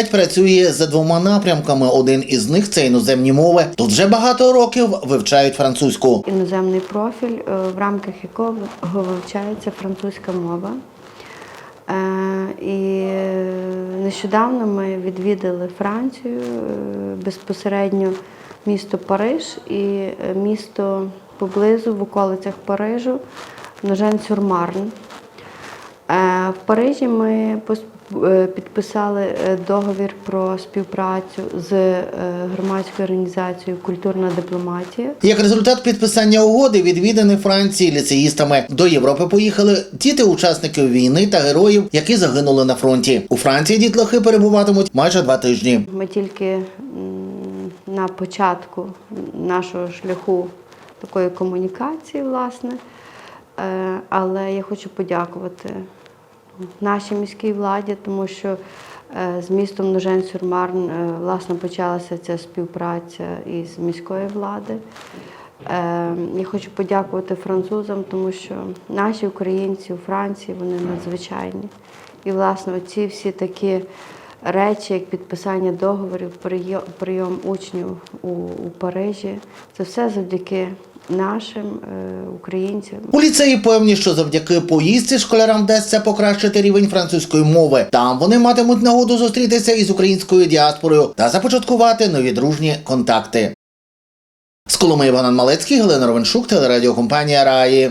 університет працює за двома напрямками. Один із них це іноземні мови. Тут вже багато років вивчають французьку. іноземний профіль, е, в рамках якого вивчається французька мова. Е, І нещодавно ми відвідали Францію, е, безпосередньо місто Париж і місто поблизу в околицях Парижу Ножен-Сюр-Марн. В Парижі ми е, підписали е, договір про співпрацю з е, громадською організацією Культурна дипломатія. Як результат підписання угоди, відвідані Франції ліцеїстами до Європи поїхали діти учасників війни та героїв, які загинули на фронті. У Франції дітлахи перебуватимуть майже два тижні. Ми тільки на початку нашого шляху такої комунікації, власне. Але я хочу подякувати нашій міській владі, тому що е, з містом Ножен-Сюрмарн е, власне почалася ця співпраця із міської влади. Е, Я хочу подякувати французам, тому що наші українці у Франції вони надзвичайні. І, власне, ці всі такі речі, як підписання договорів, прийом, учнів у Парижі, це все завдяки нашим е, українцям. У ліцеї певні, що завдяки поїздці школярам вдасться покращити рівень французької мови. Там вони матимуть нагоду зустрітися із українською діаспорою та започаткувати нові дружні контакти. З Коломи Іван Малецький, Галина Ровеншук, телерадіокомпанія Раї.